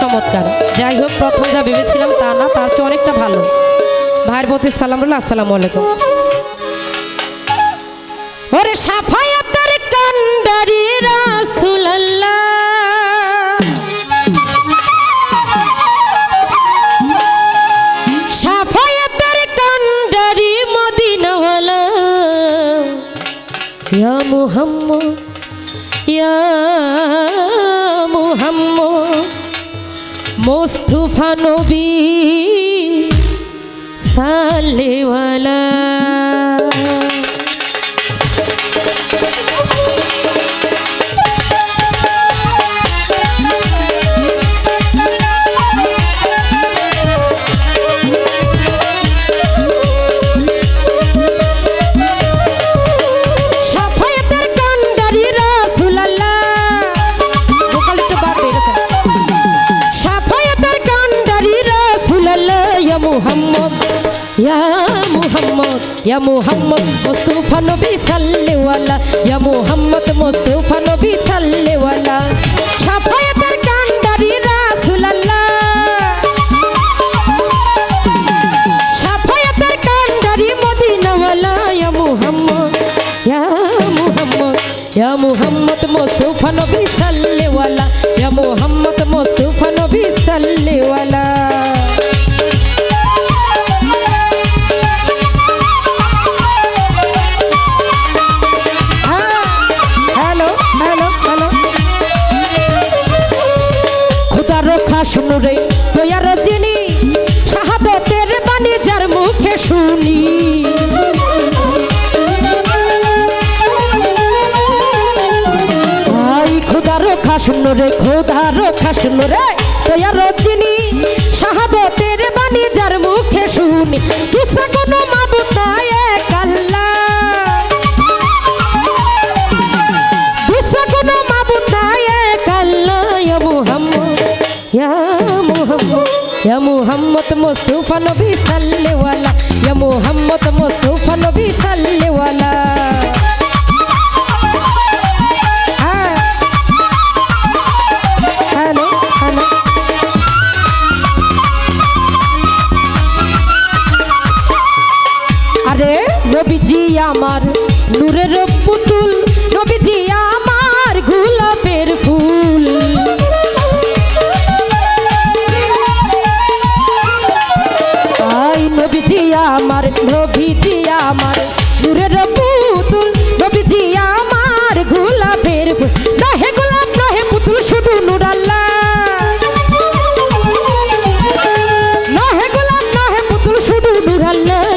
চমৎকার। যাই হোক, প্রথম যা ভেবেছিলাম তা না, তার চেয়ে অনেকটা ভালো। ভাইয়ের প্রতি সালাম রইল আসসালামু আলাইকুম। ওরে সাফায়াতের কান্ডারি রাসূলুল্লাহ। ইয়া মুহাম্মদ, ইয়া মোস্তফা নবী সালেওয়ালা ইয়া মুহাম্মদ মুস্তাফা নবী সাল্লাল্লাহু ইয়া মুহাম্মদ মুস্তাফা নবী সাল্লাল্লাহু সাফায়াতের কান্ডারি রাসূলুল্লাহ সাফায়াতের কান্ডারি মদিনাওয়ালা ইয়া মুহাম্মদ ইয়া মুহাম্মদ ইয়া মুহাম্মদ মুস্তাফা নবী সাল্লাল্লাহু ইয়া মুহাম্মদ মুস্তাফা নবী সাল্লাল্লাহু মুখে শুনি। ভাই খুদার খাসন রে খুদার খাসন রে। তোয়ার যিনি শাহাদতের বাণী যার মুখে শুনি। ইয়া মুহাম্মদ মুস্তাফা নবী সাল্লাল্লাহু ইয়া মুহাম্মদ মুস্তাফা নবী হ্যালো আরে নবীজি আমার নবীজি আমার নূরের পুতুল, নবীজি আমার গোলাপের নহে গোলাপ, নহে পুতুল, শুধু নূর নহে গোলাপ, নহে পুতুল, শুধু নূর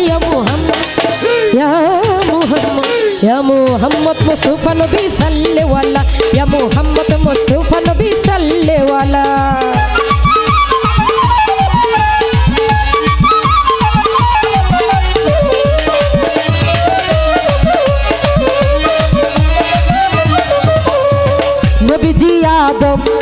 ইয়া মুহাম্মদ ইয়া মুহাম্মদ ইয়া মুহাম্মদ মুস্তাফা নবী সাল্লাল্লাহু আলাইহি ইয়া মুহাম্মদ মুস্তাফা নবীজি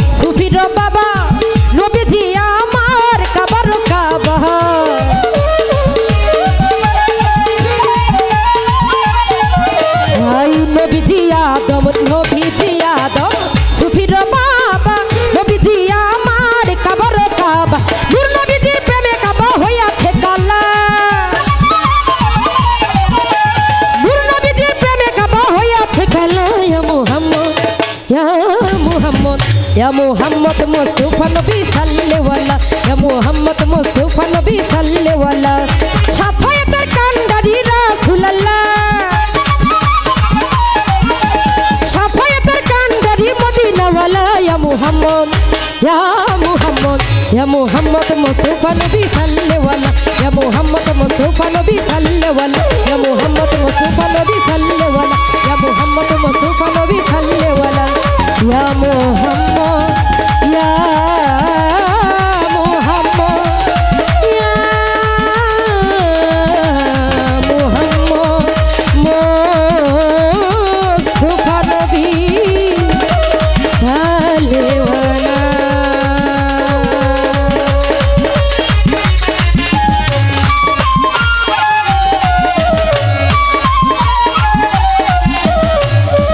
ইয়া মুহাম্মদ মুস্তাফা নবী সাল্লাল্লাহু ইয়া মুহাম্মদ মুস্তাফা নবী সাল্লাল্লাহু সাফায়াতের কান্ডারি রাসূলুল্লাহ সাফায়াতের কান্ডারি মদিনাওয়ালা ইয়া মুহাম্মদ ইয়া মুহাম্মদ ইয়া মুহাম্মদ মুস্তাফা নবী সাল্লাল্লাহু ইয়া মুহাম্মদ মুস্তাফা নবী সাল্লাল্লাহু ইয়া মুহাম্মদ মুস্তাফা নবী সাল্লাল্লাহু ইয়া মুহাম্মদ মুস্তাফা নবী সাল্লাল্লাহু ইয়া মোহাম্মদ